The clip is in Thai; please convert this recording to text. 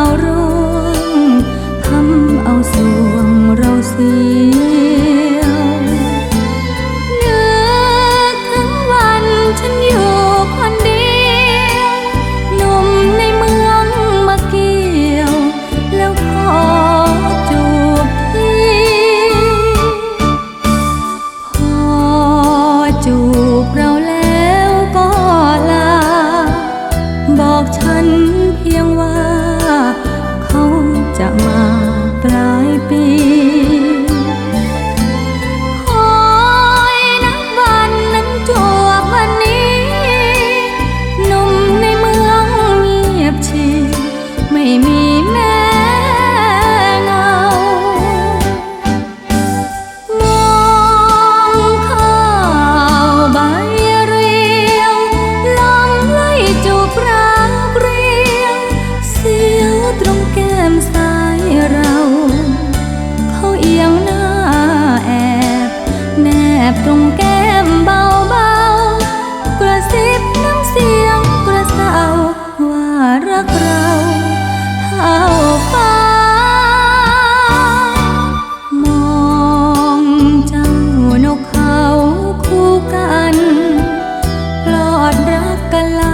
ารู้ จะมาปลายปีคอยนับวันนั้นจวบวันนี้หนุ่มในเมืองเงียบชีไม่มี cala